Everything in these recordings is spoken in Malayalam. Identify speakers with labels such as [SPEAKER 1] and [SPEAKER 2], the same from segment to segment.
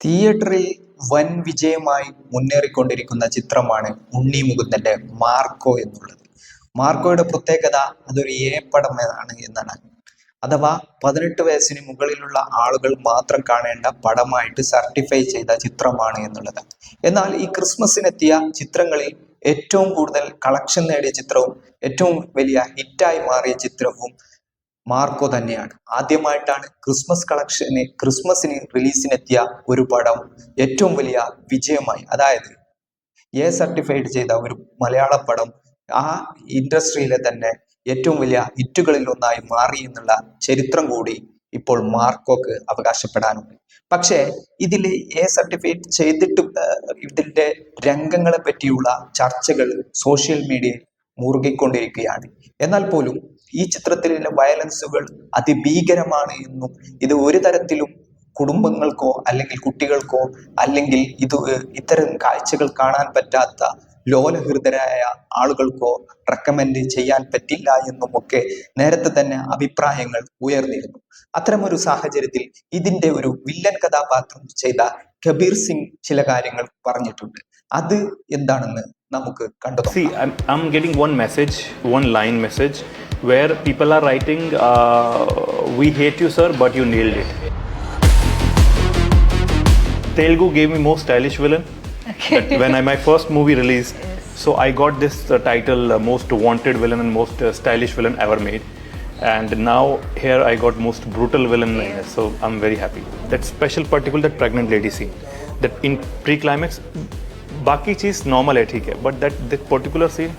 [SPEAKER 1] തിയേറ്ററിൽ വൻ വിജയമായി മുന്നേറിക്കൊണ്ടിരിക്കുന്ന ചിത്രമാണ് ഉണ്ണി മുകുന്ദന്റെ മാർക്കോ എന്നുള്ളത്. മാർക്കോയുടെ പ്രത്യേകത അതൊരു എ പടമാണ് എന്നാണ്. അഥവാ പതിനെട്ട് വയസ്സിന് മുകളിലുള്ള ആളുകൾ മാത്രം കാണേണ്ട പടമായിട്ട് സർട്ടിഫൈ ചെയ്ത ചിത്രമാണ് എന്നുള്ളത്. എന്നാൽ ഈ ക്രിസ്മസിനെത്തിയ ചിത്രങ്ങളിൽ ഏറ്റവും കൂടുതൽ കളക്ഷൻ നേടിയ ചിത്രവും ഏറ്റവും വലിയ ഹിറ്റായി മാറിയ ചിത്രവും മാർക്കോ തന്നെയാണ്. ആദ്യമായിട്ടാണ് ക്രിസ്മസ് കളക്ഷന് ക്രിസ്മസിന് റിലീസിനെത്തിയ ഒരു പടം ഏറ്റവും വലിയ വിജയമായി അതായത് എ സർട്ടിഫൈഡ് ചെയ്ത ഒരു മലയാള പടം ആ ഇൻഡസ്ട്രിയിലെ തന്നെ ഏറ്റവും വലിയ ഹിറ്റുകളിൽ ഒന്നായി മാറി എന്നുള്ള ചരിത്രം കൂടി ഇപ്പോൾ മാർക്കോക്ക് അവകാശപ്പെടാനുണ്ട്. പക്ഷേ ഇതിൽ എ സർട്ടിഫൈഡ് ചെയ്തിട്ട് ഇതിന്റെ രംഗങ്ങളെ പറ്റിയുള്ള ചർച്ചകൾ സോഷ്യൽ മീഡിയയിൽ മുറുകിക്കൊണ്ടിരിക്കുകയാണ്. എന്നാൽ പോലും ഈ ചിത്രത്തിലെ വയലൻസുകൾ അതിഭീകരമാണ് എന്നും ഇത് ഒരു തരത്തിലും കുടുംബങ്ങൾക്കോ അല്ലെങ്കിൽ കുട്ടികൾക്കോ അല്ലെങ്കിൽ ഇത് ഇത്തരം കാഴ്ചകൾ കാണാൻ പറ്റാത്ത ലോലഹൃദരായ ആളുകൾക്കോ റെക്കമെൻഡ് ചെയ്യാൻ പറ്റില്ല എന്നും ഒക്കെ നേരത്തെ തന്നെ അഭിപ്രായങ്ങൾ ഉയർന്നിരുന്നു. അത്തരമൊരു സാഹചര്യത്തിൽ ഇതിന്റെ ഒരു വില്ലൻ കഥാപാത്രം ചെയ്ത കബീർ സിംഗ് ചില കാര്യങ്ങൾ പറഞ്ഞിട്ടുണ്ട്. അത് എന്താണെന്ന് നമുക്ക് കണ്ടു
[SPEAKER 2] I am getting one message, one line message, where people are writing, uh, We hate you, sir, but you nailed it. Telugu gave me most stylish villain. That when I, my first movie released, so I got this uh, title, uh, most wanted villain and most uh, stylish villain ever made. And now here I got most brutal villain, so I'm very happy. That special particular that pregnant lady scene, that in pre-climax, बाकी चीज़ नॉर्मल है ठीक है but that that particular scene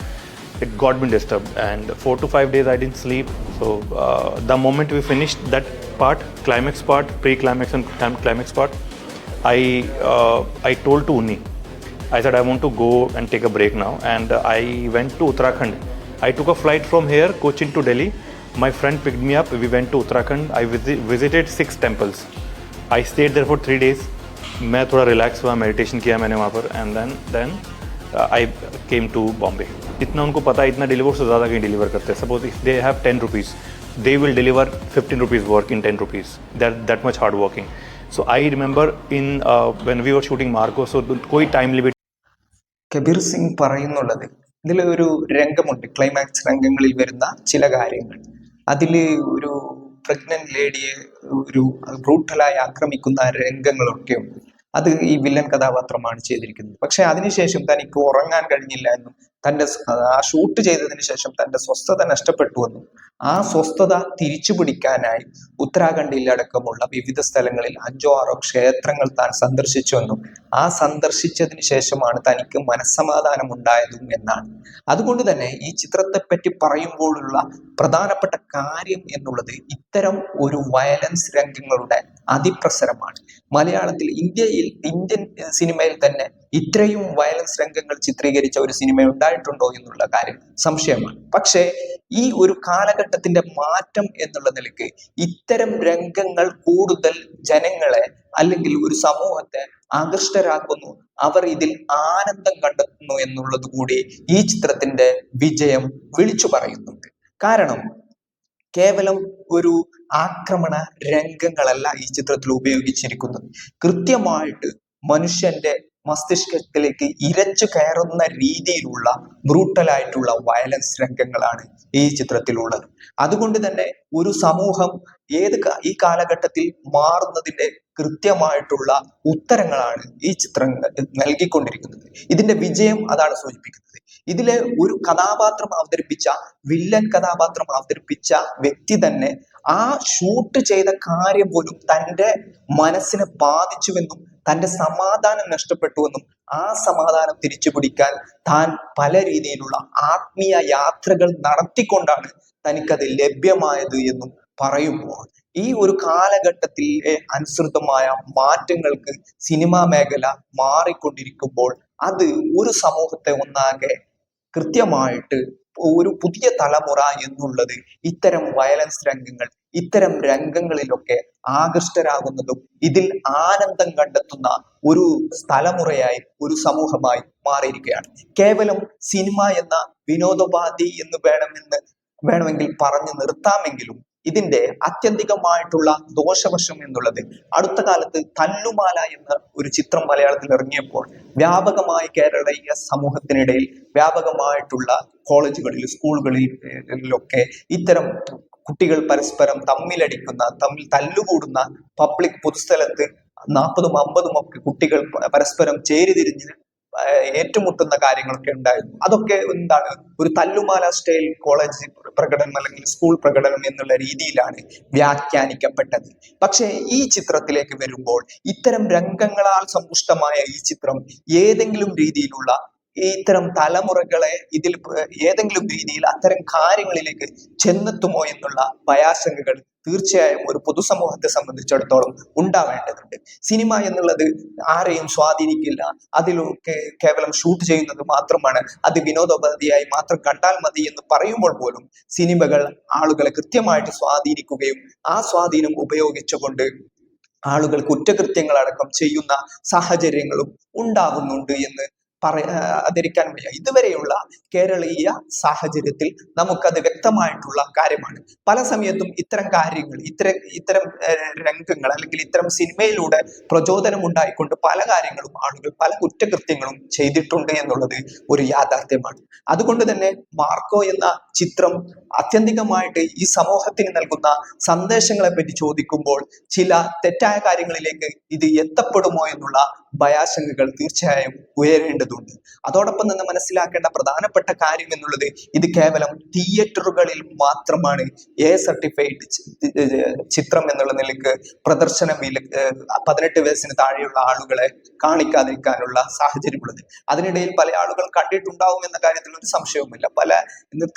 [SPEAKER 2] it got me disturbed and four to five days i didn't sleep so uh, the moment we finished that part climax part pre-climax and clim- climax part i uh, i told to uni i said i want to go and take a break now and uh, i went to uttarakhand i took a flight from here cochin to delhi my friend picked me up we went to uttarakhand i visi- visited six temples i stayed there for three days मैं थोड़ा रिलैक्स हुआ मेडिटेशन किया मैंने वहाँ पर and then then I came to Bombay इतना उनको पता है इतना डिलीवर से ज़्यादा कहीं डिलीवर करते हैं suppose if they have ten rupees they will deliver fifteen rupees work in ten rupees that that much hard working so I remember in when we were shooting Marko सो कोई टाइम लिमिट
[SPEAKER 1] കബീർ സിംഗ് പറയുന്നുള്ളത് ഇതിൽ ഒരു രംഗമുണ്ട് ക്ലൈമാക്സ് രംഗങ്ങളിൽ വരുന്ന ചില കാര്യങ്ങൾ അതിൽ ഒരു പ്രഗ്നന്റ് ലേഡിയെ ഒരു ബ്രൂട്ടലായി ആക്രമിക്കുന്ന രംഗങ്ങളൊക്കെയുണ്ട് അത് ഈ വില്ലൻ കഥാപാത്രമാണ് ചെയ്തിരിക്കുന്നത്. പക്ഷെ അതിനുശേഷം തനിക്ക് ഉറങ്ങാൻ കഴിഞ്ഞില്ല എന്നും തന്റെ ആ ഷൂട്ട് ചെയ്തതിനു ശേഷം തന്റെ സ്വസ്ഥത നഷ്ടപ്പെട്ടു എന്നും ആ സ്വസ്ഥത തിരിച്ചു പിടിക്കാനായി ഉത്തരാഖണ്ഡിലടക്കമുള്ള വിവിധ സ്ഥലങ്ങളിൽ അഞ്ചോ ആറോ ക്ഷേത്രങ്ങൾ താൻ സന്ദർശിച്ചുവെന്നും ആ സന്ദർശിച്ചതിന് ശേഷമാണ് തനിക്ക് മനസ്സമാധാനം ഉണ്ടായതും എന്നാണ്. അതുകൊണ്ട് തന്നെ ഈ ചിത്രത്തെ പറ്റി പറയുമ്പോഴുള്ള പ്രധാനപ്പെട്ട കാര്യം എന്നുള്ളത് ഇത്തരം ഒരു വയലൻസ് രംഗങ്ങളുടെ അതിപ്രസരമാണ്. മലയാളത്തിൽ ഇന്ത്യയിൽ ഇന്ത്യൻ സിനിമയിൽ തന്നെ ഇത്രയും വയലൻസ് രംഗങ്ങൾ ചിത്രീകരിച്ച ഒരു സിനിമ ഉണ്ടായിട്ടുണ്ടോ എന്നുള്ള കാര്യം സംശയമാണ്. പക്ഷേ ഈ ഒരു കാലഘട്ടത്തിന്റെ മാറ്റം എന്നുള്ള നിലയ്ക്ക് ഇത്തരം രംഗങ്ങൾ കൂടുതൽ ജനങ്ങളെ അല്ലെങ്കിൽ ഒരു സമൂഹത്തെ ആകൃഷ്ടരാക്കുന്നു. അവർ ഇതിൽ ആനന്ദം കണ്ടെത്തുന്നു എന്നുള്ളത് കൂടി ഈ ചിത്രത്തിന്റെ വിജയം വിളിച്ചു പറയുന്നുണ്ട്. കാരണം കേവലം ഒരു ആക്രമണ രംഗങ്ങളല്ല ഈ ചിത്രത്തിൽ ഉപയോഗിച്ചിരിക്കുന്നത്. കൃത്യമായിട്ട് മനുഷ്യന്റെ മസ്തിഷ്കത്തിലേക്ക് ഇരച്ചു കയറുന്ന രീതിയിലുള്ള ബ്രൂട്ടലായിട്ടുള്ള വയലൻസ് രംഗങ്ങളാണ് ഈ ചിത്രത്തിലുള്ളത്. അതുകൊണ്ട് തന്നെ ഒരു സമൂഹം ഏത് ഈ കാലഘട്ടത്തിൽ മാറുന്നതിന്റെ കൃത്യമായിട്ടുള്ള ഉത്തരങ്ങളാണ് ഈ ചിത്രങ്ങൾ നൽകിക്കൊണ്ടിരിക്കുന്നത്. ഇതിന്റെ വിജയം അതാണ് സൂചിപ്പിക്കുന്നത്. ഇതിലെ ഒരു കഥാപാത്രം അവതരിപ്പിച്ച വില്ലൻ കഥാപാത്രം അവതരിപ്പിച്ച വ്യക്തി തന്നെ ആ ഷൂട്ട് ചെയ്ത കാര്യം പോലും തന്റെ മനസ്സിനെ ബാധിച്ചുവെന്നും തന്റെ സമാധാനം നഷ്ടപ്പെട്ടുവെന്നും ആ സമാധാനം തിരിച്ചു പിടിക്കാൻ താൻ പല രീതിയിലുള്ള ആത്മീയ യാത്രകൾ നടത്തിക്കൊണ്ടാണ് തനിക്കത് ലഭ്യമായത് എന്നും പറയുമ്പോൾ ഈ ഒരു കാലഘട്ടത്തിൽ അനുസൃതമായ മാറ്റങ്ങൾക്ക് സിനിമാ മേഖല മാറിക്കൊണ്ടിരിക്കുമ്പോൾ അത് ഒരു സമൂഹത്തെ ഒന്നാകെ കൃത്യമായിട്ട് ഒരു പുതിയ തലമുറ എന്നുള്ളത് ഇത്തരം വയലൻസ് രംഗങ്ങൾ ഇത്തരം രംഗങ്ങളിലൊക്കെ ആകൃഷ്ടരാകുന്നതും ഇതിൽ ആനന്ദം കണ്ടെത്തുന്ന ഒരു തലമുറയായി ഒരു സമൂഹമായി മാറിയിരിക്കുകയാണ്. കേവലം സിനിമ എന്ന വിനോദോപാധി എന്ന് വേണമെന്ന് വേണമെങ്കിൽ പറഞ്ഞു നിർത്താമെങ്കിലും ഇതിന്റെ അത്യന്തികമായിട്ടുള്ള ദോഷവശം എന്നുള്ളത് അടുത്ത കാലത്ത് തല്ലുമാല എന്ന ഒരു ചിത്രം മലയാളത്തിൽ ഇറങ്ങിയപ്പോൾ വ്യാപകമായി കേരളീയ സമൂഹത്തിനിടയിൽ വ്യാപകമായിട്ടുള്ള കോളേജുകളിൽ സ്കൂളുകളിലൊക്കെ ഇത്തരം കുട്ടികൾ പരസ്പരം തമ്മിലടിക്കുന്ന തമ്മിൽ തല്ലുകൂടുന്ന പബ്ലിക് പൊതുസ്ഥലത്ത് നാൽപ്പതും അമ്പതും ഒക്കെ കുട്ടികൾ പരസ്പരം ചേരിതിരിഞ്ഞ് ഏറ്റുമുട്ടുന്ന കാര്യങ്ങളൊക്കെ ഉണ്ടായിരുന്നു. അതൊക്കെ എന്താണ് ഒരു തല്ലുമാല സ്റ്റൈൽ കോളേജ് പ്രകടനം അല്ലെങ്കിൽ സ്കൂൾ പ്രകടനം എന്നുള്ള രീതിയിലാണ് വ്യാഖ്യാനിക്കപ്പെട്ടത്. പക്ഷേ ഈ ചിത്രത്തിലേക്ക് വരുമ്പോൾ ഇത്തരം രംഗങ്ങളാൽ സമ്പുഷ്ടമായ ഈ ചിത്രം ഏതെങ്കിലും രീതിയിലുള്ള ഇത്തരം തലമുറകളെ ഇതിൽ ഏതെങ്കിലും രീതിയിൽ അത്തരം കാര്യങ്ങളിലേക്ക് ചെന്നെത്തുമോ എന്നുള്ള ഭയാശങ്കകൾ തീർച്ചയായും ഒരു പൊതുസമൂഹത്തെ സംബന്ധിച്ചിടത്തോളം ഉണ്ടാവേണ്ടതുണ്ട്. സിനിമ എന്നുള്ളത് ആരെയും സ്വാധീനിക്കില്ല. അതിലൊക്കെ കേവലം ഷൂട്ട് ചെയ്യുന്നത് മാത്രമാണ്. അത് വിനോദോപാധിയായി മാത്രം കണ്ടാൽ മതി എന്ന് പറയുമ്പോൾ പോലും സിനിമകൾ ആളുകളെ കൃത്യമായിട്ട് സ്വാധീനിക്കുകയും ആ സ്വാധീനം ഉപയോഗിച്ചുകൊണ്ട് ആളുകൾ കുറ്റകൃത്യങ്ങൾ കുറ്റകൃത്യങ്ങളടക്കം ചെയ്യുന്ന സാഹചര്യങ്ങളും ഉണ്ടാകുന്നുണ്ട് എന്ന് പറയാതിരിക്കാൻ വയ്യ. ഇതുവരെയുള്ള കേരളീയ സാഹചര്യത്തിൽ നമുക്കത് വ്യക്തമായിട്ടുള്ള കാര്യമാണ്. പല സമയത്തും ഇത്തരം കാര്യങ്ങൾ ഇത്തരം ഇത്തരം രംഗങ്ങൾ അല്ലെങ്കിൽ ഇത്തരം സിനിമയിലൂടെ പ്രചോദനം ഉണ്ടായിക്കൊണ്ട് പല കാര്യങ്ങളും ആളുകൾ പല കുറ്റകൃത്യങ്ങളും ചെയ്തിട്ടുണ്ട് എന്നുള്ളത് ഒരു യാഥാർത്ഥ്യമാണ്. അതുകൊണ്ട് തന്നെ മാർക്കോ എന്ന ചിത്രം ആത്യന്തികമായിട്ട് ഈ സമൂഹത്തിന് നൽകുന്ന സന്ദേശങ്ങളെ പറ്റി ചോദിക്കുമ്പോൾ ചില തെറ്റായ കാര്യങ്ങളിലേക്ക് ഇത് എത്തപ്പെടുമോ എന്നുള്ള ഭയാശങ്കകൾ തീർച്ചയായും ഉയരേണ്ടതുണ്ട്. അതോടൊപ്പം തന്നെ മനസ്സിലാക്കേണ്ട പ്രധാനപ്പെട്ട കാര്യം എന്നുള്ളത് ഇത് കേവലം തിയേറ്ററുകളിൽ മാത്രമാണ്. എ സർട്ടിഫൈഡ് ചിത്രം എന്നുള്ള നിലയ്ക്ക് പ്രദർശനം പതിനെട്ട് വയസ്സിന് താഴെയുള്ള ആളുകളെ കാണിക്കാതിരിക്കാനുള്ള സാഹചര്യമുള്ളത്. അതിനിടയിൽ പല ആളുകൾ കണ്ടിട്ടുണ്ടാവും എന്ന കാര്യത്തിൽ ഒരു സംശയവുമില്ല. പല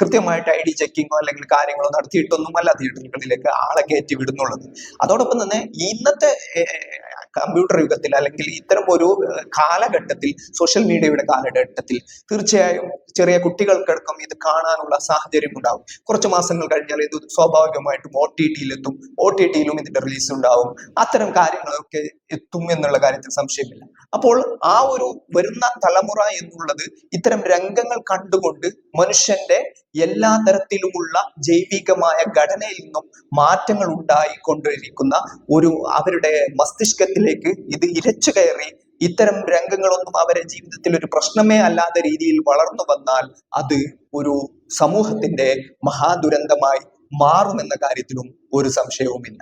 [SPEAKER 1] കൃത്യമായിട്ട് ഐ ഡി ചെക്കിങ്ങോ അല്ലെങ്കിൽ കാര്യങ്ങളോ നടത്തിയിട്ടൊന്നുമല്ല തിയേറ്ററുകളിലേക്ക് ആളെ കയറ്റി വിടുന്നുള്ളത്. അതോടൊപ്പം തന്നെ ഇന്നത്തെ കമ്പ്യൂട്ടർ യുഗത്തിൽ അല്ലെങ്കിൽ ഇത്തരം ഒരു കാലഘട്ടത്തിൽ സോഷ്യൽ മീഡിയയുടെ കാലഘട്ടത്തിൽ തീർച്ചയായും ചെറിയ കുട്ടികൾക്കടക്കം ഇത് കാണാനുള്ള സാഹചര്യം ഉണ്ടാവും. കുറച്ച് മാസങ്ങൾ കഴിഞ്ഞാൽ ഇത് സ്വാഭാവികമായിട്ടും ഒ ടി ടിയിലെത്തും ഒ ടി ടിയിലും ഇതിന്റെ റിലീസ് ഉണ്ടാവും. അത്തരം കാര്യങ്ങളൊക്കെ എത്തും എന്നുള്ള കാര്യത്തിൽ സംശയമില്ല. അപ്പോൾ ആ ഒരു വരുന്ന തലമുറ എന്നുള്ളത് ഇത്തരം രംഗങ്ങൾ കണ്ടുകൊണ്ട് മനുഷ്യന്റെ എല്ലാ തരത്തിലുമുള്ള ജൈവികമായ ഘടനയിൽ നിന്നും മാറ്റങ്ങൾ ഉണ്ടായിക്കൊണ്ടിരിക്കുന്ന ഒരു അവരുടെ മസ്തിഷ്കത്തിലേക്ക് ഇത് ഇരച്ചു കയറി ഇത്തരം രംഗങ്ങളൊന്നും അവരെ ജീവിതത്തിൽ ഒരു പ്രശ്നമേ അല്ലാത്ത രീതിയിൽ വളർന്നു വന്നാൽ അത് ഒരു സമൂഹത്തിന്റെ മഹാദുരന്തമായി മാറുമെന്ന കാര്യത്തിലും ഒരു സംശയവുമില്ല.